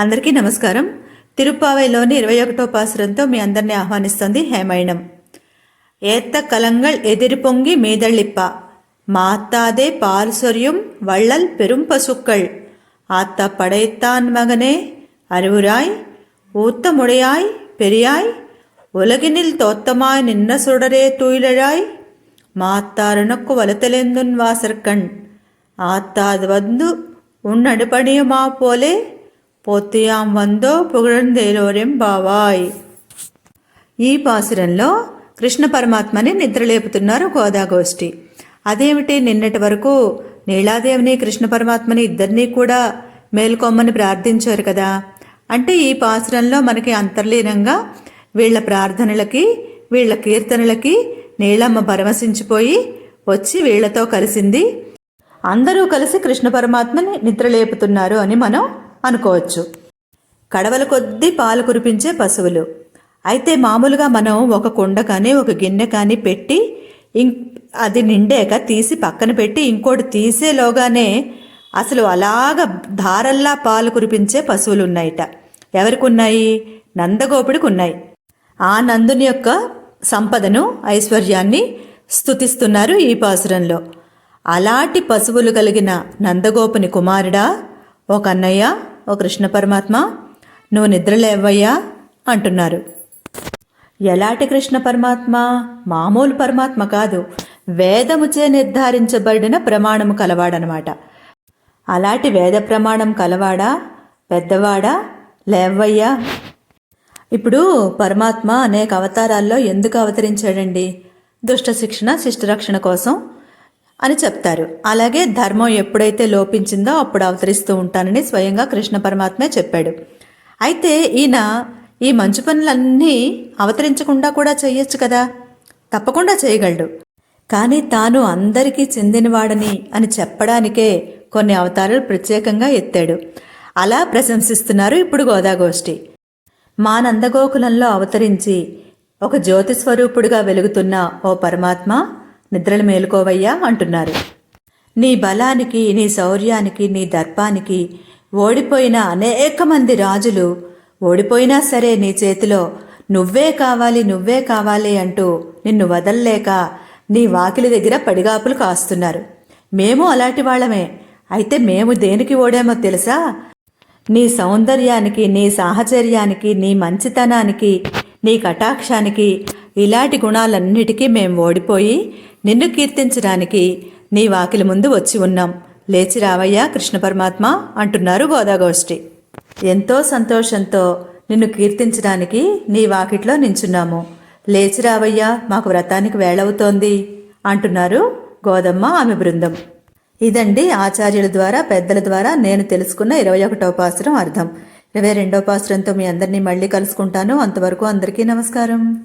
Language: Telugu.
అందరికీ నమస్కారం. తిరుపావైలోని ఇరవై ఒకటో పాసురంతో మీ అందరినీ ఆహ్వానిస్తుంది హేమైనం. ఏత్త కలంగల్ ఎదిరిపొంగి మీదళ్ళిప్ప. மாத்தாதே பால் சொரியும் வள்ளல் பெரும் பசுக்கள் ஆத்த படைத்தான் மகனே அறிவுராய் ஊத்தமுடையாய் பெரியாய் உலகினில் தோத்தமாய் நின்ன சுடரே தூயிழழாய் மாத்தாருனக்கு வலுத்தலெந்துன் வாசற்கண் ஆத்தாது வந்து உன் அடுபணியுமா போலே పోతియాం వందో புகழ்ந்தேலோரெம் బావాయ్. ఈ పాసురంలో కృష్ణ పరమాత్మని నిద్రలేపుతున్నారు గోదాగోష్ఠి. అదేమిటి నిన్నటి వరకు నీలాదేవిని కృష్ణ పరమాత్మని ఇద్దరినీ కూడా మేల్కొమ్మని ప్రార్థించారు కదా? అంటే ఈ పాసురంలో మనకి అంతర్లీనంగా వీళ్ళ ప్రార్థనలకి వీళ్ళ కీర్తనలకి నీలమ్మ పరమశించిపోయి వచ్చి వీళ్ళతో కలిసింది. అందరూ కలిసి కృష్ణ పరమాత్మని నిద్రలేపుతున్నారు అని మనం అనుకోవచ్చు. కడవల కొద్దీ పాలు కురిపించే పశువులు. అయితే మామూలుగా మనం ఒక కుండ కానీ ఒక గిన్నె కానీ పెట్టి ఇం అది నిండాక తీసి పక్కన పెట్టి ఇంకోటి తీసేలోగానే అసలు అలాగ ధారల్లా పాలు కురిపించే పశువులు ఉన్నాయిట ఎవరికి ఉన్నాయి నందగోపుడికి ఉన్నాయి ఆ నందుని యొక్క సంపదను ఐశ్వర్యాన్ని స్తుతిస్తున్నారు ఈ పాసురంలో. అలాంటి పశువులు కలిగిన నందగోపుని కుమారుడా ఒక అన్నయ్య ఓ కృష్ణ పరమాత్మ నువ్వు నిద్రలేవయ్యా అంటున్నారు. ఎలాంటి కృష్ణ పరమాత్మ? మామూలు పరమాత్మ కాదు. వేదముచే నిర్ధారించబడిన ప్రమాణము కలవాడనమాట. అలాంటి వేద ప్రమాణం కలవాడా? పెద్దవాడా? లేవయ్యా? ఇప్పుడు పరమాత్మ అనేక అవతారాల్లో ఎందుకు అవతరించాడండి? దుష్ట శిక్షణ శిష్టరక్షణ కోసం అని చెప్తారు. అలాగే ధర్మం ఎప్పుడైతే లోపించిందో అప్పుడు అవతరిస్తూ ఉంటానని స్వయంగా కృష్ణ పరమాత్మే చెప్పాడు. అయితే ఈయన ఈ మంచు పనులన్నీ అవతరించకుండా కూడా చేయొచ్చు కదా? తప్పకుండా చేయగలడు. కానీ తాను అందరికీ చెందినవాడని అని చెప్పడానికే కొన్ని అవతారాలు ప్రత్యేకంగా ఎత్తాడు. అలా ప్రశంసిస్తున్నారు ఇప్పుడు గోదాగోష్ఠి. మా నందగోకులంలో అవతరించి ఒక జ్యోతిస్వరూపుడుగా వెలుగుతున్న ఓ పరమాత్మ నిద్రలు మేలుకోవయ్యా అంటున్నారు. నీ బలానికి నీ శౌర్యానికి నీ దర్పానికి ఓడిపోయిన అనేక మంది రాజులు ఓడిపోయినా సరే నీ చేతిలో నువ్వే కావాలి నువ్వే కావాలి అంటూ నిన్ను వదల్లేక నీ వాకిలి దగ్గర పడిగాపులు కాస్తున్నారు. మేము అలాంటి వాళ్ళమే. అయితే మేము దేనికి ఓడామో తెలుసా? నీ సౌందర్యానికి నీ సాహచర్యానికి నీ మంచితనానికి నీ కటాక్షానికి ఇలాంటి గుణాలన్నిటికీ మేము ఓడిపోయి నిన్ను కీర్తించడానికి నీ వాకిలి ముందు వచ్చి ఉన్నాం. లేచి రావయ్యా కృష్ణ పరమాత్మ అంటున్నారు గోదాగోష్ఠి. ఎంతో సంతోషంతో నిన్ను కీర్తించడానికి నీ వాకిట్లో నించున్నాము. లేచి రావయ్యా మాకు వ్రతానికి వేళవుతోంది అంటున్నారు గోదమ్మ ఆమె బృందం. ఇదండి ఆచార్యుల ద్వారా పెద్దల ద్వారా నేను తెలుసుకున్న ఇరవై ఒకటో పాసురం అర్థం. ఇరవై రెండో పాసురంతో మీ అందరినీ మళ్ళీ కలుసుకుంటాను. అంతవరకు అందరికీ నమస్కారం.